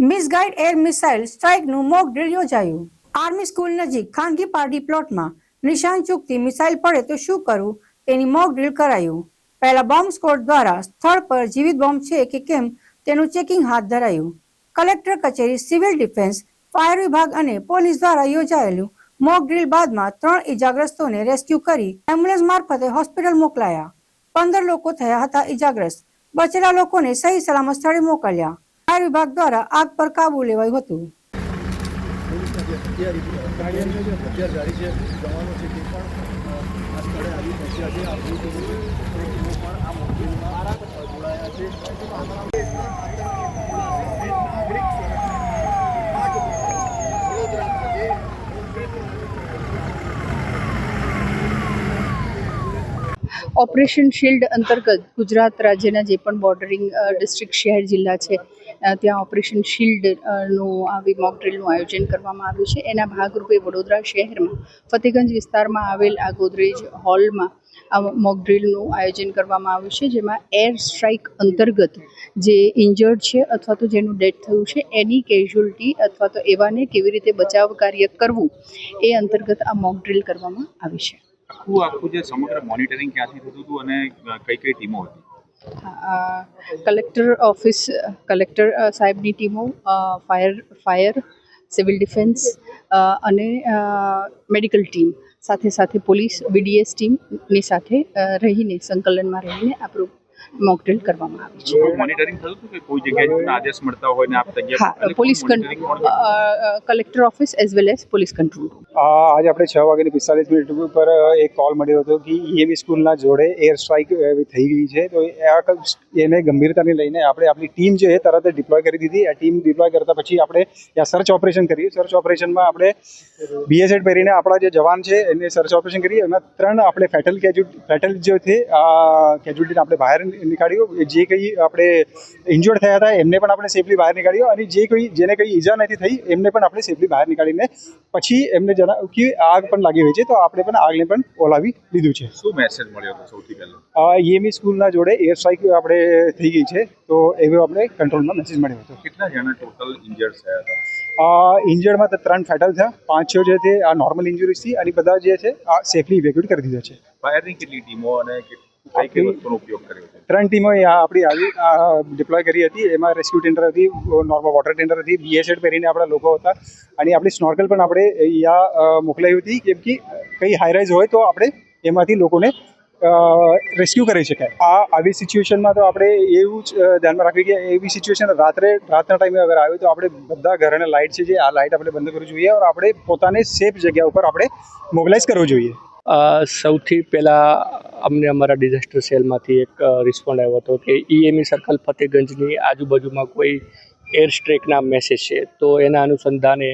Misguide air missile સ્ટ્રાઇકનું mock drill યોજાયું. Army school નજીક ખાનગી પાર્ટી પ્લોટમાં નિશાન ચૂકતી મિસાઇલ પડે તો શું કરવું? તેની મોક ડ્રીલ કરાયું. પહેલા બોમ્બ સ્કોડ દ્વારા સ્થળ પર જીવિત બોમ્બ છે કે કેમ તેનું ચેકિંગ હાથ ધરાયું. કલેક્ટર કચેરી સિવિલ ડિફેન્સ, ફાયર વિભાગ અને પોલીસ દ્વારા યોજાયેલું મોક ડ્રીલ બાદમાં ત્રણ ઇજાગ્રસ્તોને રેસ્ક્યુ કરી એમ્બ્યુલન્સ મારફતે હોસ્પિટલ મોકલાયા. પંદર લોકો થયા હતા ઇજાગ્રસ્ત બચેલા લોકોને સહી સલામત સ્થળે મોકલ્યા. ફાયર વિભાગ દ્વારા આગ પર કાબુ લેવાયું હતું. આ સ્થળે આવી પહોંચ્યા છે આ ભૂતપૂર્વ તેઓ પણ આ મોકલીમાં જોડાયા છે નાગરિક વડોદરા ખાતે ઓપરેશન શિલ્ડ અંતર્ગત ગુજરાત રાજ્યના જે પણ બોર્ડરિંગ ડિસ્ટ્રિક્ટ શહેર, જિલ્લા છે ત્યાં ઓપરેશન શિલ્ડનું આવી મોક ડ્રિલનું આયોજન કરવામાં આવ્યું છે. એના ભાગરૂપે વડોદરા શહેરમાં ફતેગંજ વિસ્તારમાં આવેલ આ ગોદરેજ હોલમાં આ મોક ડ્રિલનું આયોજન કરવામાં આવ્યું છે, જેમાં એર સ્ટ્રાઇક અંતર્ગત જે ઇન્જર્ડ છે અથવા તો જેનું ડેથ થયું છે, એની કેઝ્યુઅલિટી અથવા તો એવાને કેવી રીતે બચાવ કાર્ય કરવું એ અંતર્ગત આ મોક ડ્રિલ કરવામાં આવી છે. આખું આખું જે સમગ્ર મોનિટરિંગ ક્યાંથી થતું હતું અને કઈ કઈ ટીમો હતી? કલેક્ટર ઓફિસ, કલેક્ટર સાહેબની ટીમો ફાયર ફાયર, સિવિલ ડિફેન્સ અને મેડિકલ ટીમ, સાથે સાથે પોલીસ, બીડીએસ ટીમની સાથે રહીને સંકલનમાં રહીને આપણું મોક ડ્રિલ કરવામાં આવી છે. મોનિટરિંગ થતું હતું કે કોઈ જગ્યાએ આદેશ મળતા હોય ને આપ તૈયાર હા police? Collector office as well as police control આજ આજે આપણે છ વાગ્યાની પિસ્તાલીસ મિનિટ ઉપર એક કોલ મળ્યો હતો કે ઈએમઈ સ્કૂલના જોડે એર સ્ટ્રાઇક થઈ ગઈ છે. તો એને ગંભીરતાને લઈને આપણે આપણી ટીમ જે છે તરત ડિપ્લોય કરી દીધી. આ ટીમ ડિપ્લોય કરતા પછી આપણે ત્યાં સર્ચ ઓપરેશન કર્યું સર્ચ ઓપરેશનમાં આપણે બીએસએડ પહેરીને આપણા જે જવાન છે એને સર્ચ ઓપરેશન કરીએ. એમાં ત્રણ આપણે ફેટલ કેજ્યુ ફેટલ જે છે આ કેજ્યુલિટીને આપણે બહાર નીકાળ્યું જે કંઈ આપણે ઇન્જોર્ડ થયા હતા એમને પણ આપણે સેફલી બહાર નીકાળ્યો અને જે કોઈ જેને કંઈ ઈજા નથી થઈ એમને પણ આપણે સેફલી બહાર નીકાળીને પછી એમને જણાવ્યું કે આગ પણ લાગી હોય છે તો આપણે પણ આગને પણ ઓલાવી લીધું છે. શું મેસેજ મળ્યો હતો સૌથી પહેલાં? ઈએમઈ સ્કૂલના જોડે એર સ્ટ્રાઇક આપણે થઈ ગઈ છે તો એવો આપણે કંટ્રોલમાં મેસેજ મળ્યો હતો. કેટલા જણા ટોટલ ઇન્જર્ડ થયા હતા? ઇન્જર્ડમાં તો ત્રણ ફેટલ થયા પાંચ છ જે છે આ નોર્મલ ઇન્જરીઝથી અને બધા જે છે આ સેફલી ઇવેક્યુએટ કરી દીધા છે. ફાયરની કેટલી ટીમો અને કઈ કઈ વસ્તુનો ઉપયોગ કર્યો છે. ત્રણ ટીમો આપણી આવી ડિપ્લોય કરી હતી. એમાં રેસ્ક્યુ ટેન્ડર હતી નોર્મલ વોટર ટેન્ડર હતી બીએસએડ પહેરીને આપણા લોકો હતા. અને આપણી સ્નોર્કલ પણ આપણે અહીંયા અ, મોકલાવી હતી કેમ કે કંઈ હાઈરાઇઝ હોય તો આપણે એમાંથી લોકોને રેસ્ક્યુ કરી શકાય. આ આવી સિચ્યુએશનમાં તો આપણે એવું જ ધ્યાનમાં રાખવી કે એવી સિચ્યુએશન રાત્રે રાતના ટાઈમે અગર આવે તો આપણે બધા ઘરના લાઇટ છે જે આ લાઇટ આપણે બંધ કરવી જોઈએ. અને આપણે પોતાને સેફ જગ્યા ઉપર આપણે મોબિલાઇઝ કરવું જોઈએ. સૌથી પહેલાં અમને અમારા ડિઝાસ્ટર સેલમાંથી એક રિસ્પોન્ડ આવ્યો હતો કે ઈએમઈ સર્કલ ફતેગંજની આજુબાજુમાં કોઈ એર સ્ટ્રેકના મેસેજ છે. તો એના અનુસંધાને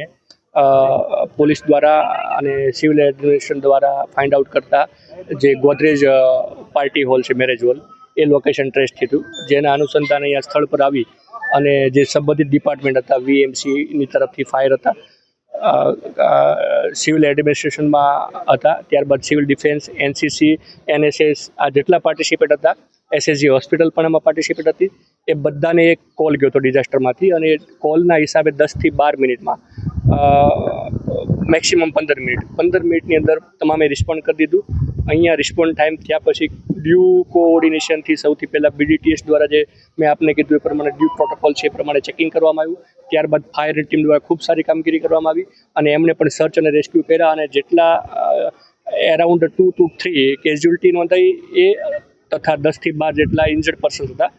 પોલીસ દ્વારા અને સિવિલ એડમિનિસ્ટ્રેશન દ્વારા ફાઇન્ડ આઉટ કરતા જે ગોદરેજ પાર્ટી હોલ છે મેરેજ હોલ એ લોકેશન ટ્રેસ થયું. જેના અનુસંધાને અહીંયા સ્થળ પર આવી અને જે સંબંધિત ડિપાર્ટમેન્ટ હતા વીએમસીની તરફથી ફાયર હતા. સિવિલ એડમિનિસ્ટ્રેશનમાં હતા. ત્યારબાદ સિવિલ ડિફેન્સ, એનસીસી, એનએસએસ, આ જેટલા પાર્ટિસિપેટ હતા. એસએસજી હોસ્પિટલ પણ એમાં પાર્ટિસિપેટ હતી. એ બધાને એક કોલ ગયો હતો ડિઝાસ્ટરમાંથી અને એ કોલના હિસાબે દસથી બાર મિનિટમાં. મેક્સિમમ પંદર મિનિટ. પંદર મિનિટની અંદર તમામે રિસ્પોન્ડ કરી દીધું. અહીંયા રિસ્પોન્ડ ટાઈમ થયા પછી ડ્યુ કોઓર્ડિનેશનથી સૌથી પહેલાં બીડીટીએસ દ્વારા જે મેં આપને કીધું એ પ્રમાણે ડ્યુ પ્રોટોકોલ છે એ પ્રમાણે ચેકિંગ કરવામાં આવ્યું. ત્યારબાદ ફાયર ટીમ દ્વારા ખૂબ સારી કામગીરી કરવામાં આવી અને એમણે પણ સર્ચ અને રેસ્ક્યુ કર્યા અને જેટલા around two two three casualty નોંધાઈ એ તથા દસથી બાર જેટલા ઇન્જર્ડ પર્સન હતા.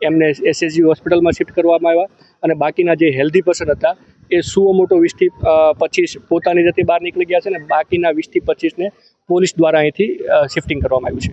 એમને એસએસજી હોસ્પિટલમાં શિફ્ટ કરવામાં આવ્યા અને બાકીના જે હેલ્ધી પર્સન હતા એ સુઓ મોટો વીસથી પચીસ પોતાની રીતે બહાર નીકળી ગયા છે અને બાકીના વીસથી પચીસને પોલીસ દ્વારા અહીંથી શિફ્ટિંગ કરવામાં આવ્યું છે.